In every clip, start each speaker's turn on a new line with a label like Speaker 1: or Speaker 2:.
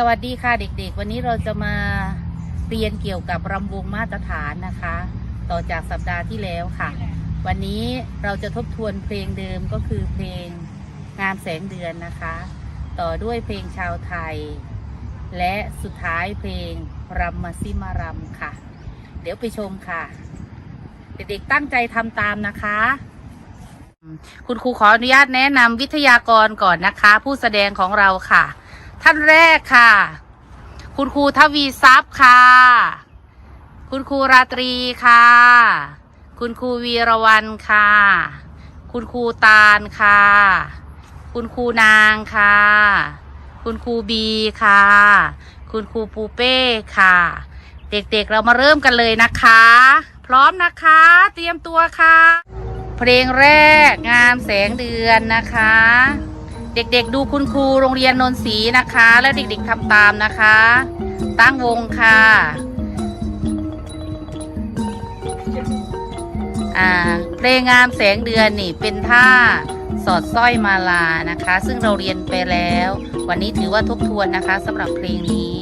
Speaker 1: สวัสดีค่ะเด็กๆ วันนี้เราจะมาเรียนเกี่ยวกับรำวงมาตรฐานนะคะ ต่อจากสัปดาห์ที่แล้วค่ะ วันนี้เราจะทบทวนเพลงเดิมก็คือเพลงงามแสงเดือนนะคะ ต่อด้วยเพลงชาวไทย และสุดท้ายเพลงรำมาซิมารำค่ะ เดี๋ยวไปชมค่ะ เด็กๆตั้งใจทำตามนะคะ คุณครูขออนุญาตแนะนำวิทยากรก่อนนะคะ ผู้แสดงของเราค่ะ ท่านแรกค่ะ คุณครูทวีทรัพย์ค่ะ คุณครูราตรีค่ะ คุณครูวีรวันค่ะ คุณครูตาลค่ะ คุณครูนางค่ะ คุณครูบีค่ะ คุณครูปูเป้ค่ะ เด็กๆเรามาเริ่มกันเลยนะคะ พร้อมนะคะ เตรียมตัวค่ะ เพลงแรกงามแสงเดือนนะคะ เด็กๆดูคุณครูโรงเรียนนนทรีนะคะ และเด็กๆทำตามนะคะ ตั้งวงค่ะอ่าเพลงงามแสงเดือนนี่เป็นท่าสอดสร้อยมาลานะคะ ซึ่งเราเรียนไปแล้ว วันนี้ถือว่าทบทวนนะคะสำหรับเพลงนี้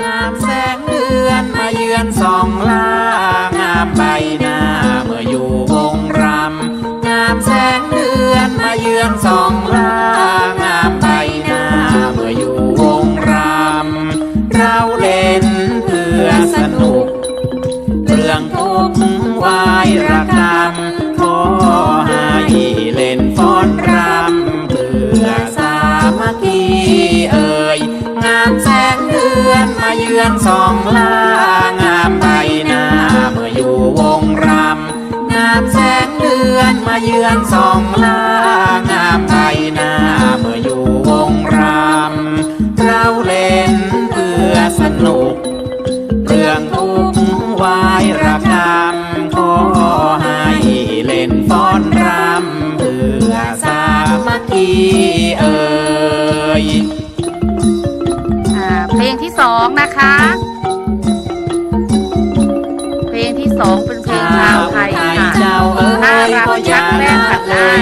Speaker 2: งามแสงเดือนมาเยือนสองล่างามใบหน้าเมื่ออยู่ มาเยือนสองลางามใบหน้าเมื่ออยู่วงรำเราเล่นเพื่อสนุกเรื่องทุกวายระกำขอให้เล่นฟ้อนรำเพื่อสามัคคีเอ่ยงามแสงเดือนมาเยือนสองลาง งามแสงเดือนมาเยือนสองลางามใบหน้าเมื่ออยู่วงรำเราเล่นเพื่อสนุกเรื่องทุกวายระกำขอให้เล่นฟ้อนรำเพื่อสามัคคีเอ่ย
Speaker 1: อ่าเพลงที่สองนะคะ เพลงที่สองเป็น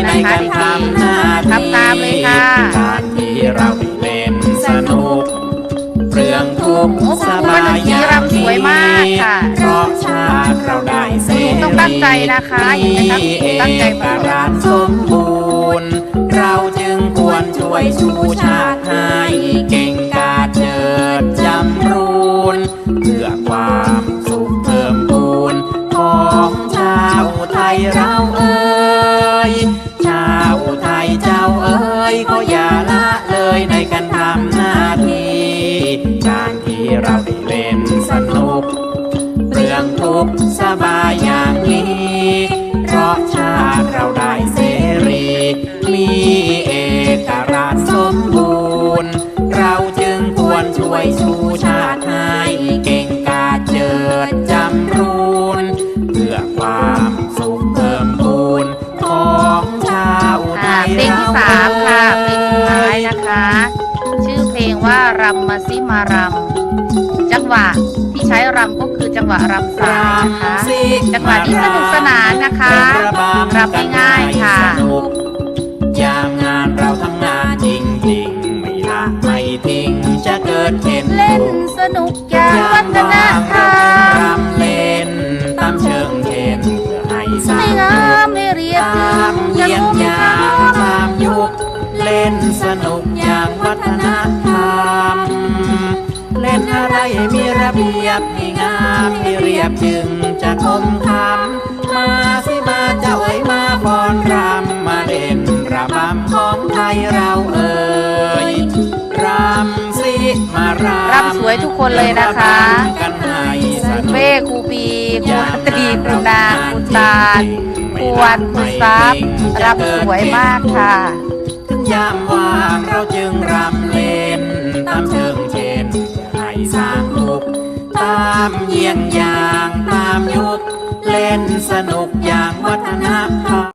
Speaker 1: กขัดหน้านะคะเด็กๆทำตามเลยค่ะ
Speaker 2: การที่เราได้เล่นสนุกเรื่องทุกข์สบายอย่างนี้เพราะชาติเราได้เสรี
Speaker 1: ต้องตั้งใจนะคะอย่าไปตั้งตั้งใจ
Speaker 2: เอ
Speaker 1: มาก
Speaker 2: ราชสมบูรณ์ เราจึงควรช่วยชูชาติให้เก่ง ก็อย่าละเลยในการทำหน้าที่การที่เราได้เล่นสนุกเรื่องทุกสบายอย่างนี้ เพราะชาติเราได้เสรี มีเอกราชสมบูรณ์ เราจึงควรช่วยชูชาติให้เก่งกาจเจิดจำรูนเพื่อความสุขเพิ่มพูนของชาวไท
Speaker 1: ยเพลงที่สา ลงว่ารำมาซิมารำจังหวะที่ใช้รำก็คือจังหวะรำสายนะคะจังหวะที่สนุกสนานนะคะรำง่ายๆค่ะ
Speaker 2: ยามงานเราทำงานจริงๆไม่ละไม่ทิ้งจะเกิดเห็น
Speaker 1: เล่นสนุกอย่างวัฒนธรรม บีย
Speaker 2: บให้งามให้เรียบจึงจะคมคำมาสิมาเจ้าเอ๋ยมาฟ้อนรำมาเล่นระบำของไทยเราเอ่ยรำสิมารำ
Speaker 1: รำสวยทุกคนเลยนะคะ
Speaker 2: กันให้สนุก
Speaker 1: เป้ครูปีครูรัตรีครูนางครูตาลครูวันครูซับรำสวยมากค่ะ
Speaker 2: ถึงยามว่างเราจึงรำามเยี่ยงอย่างตามยุค เล่นสนุกอย่างวัฒนธรรม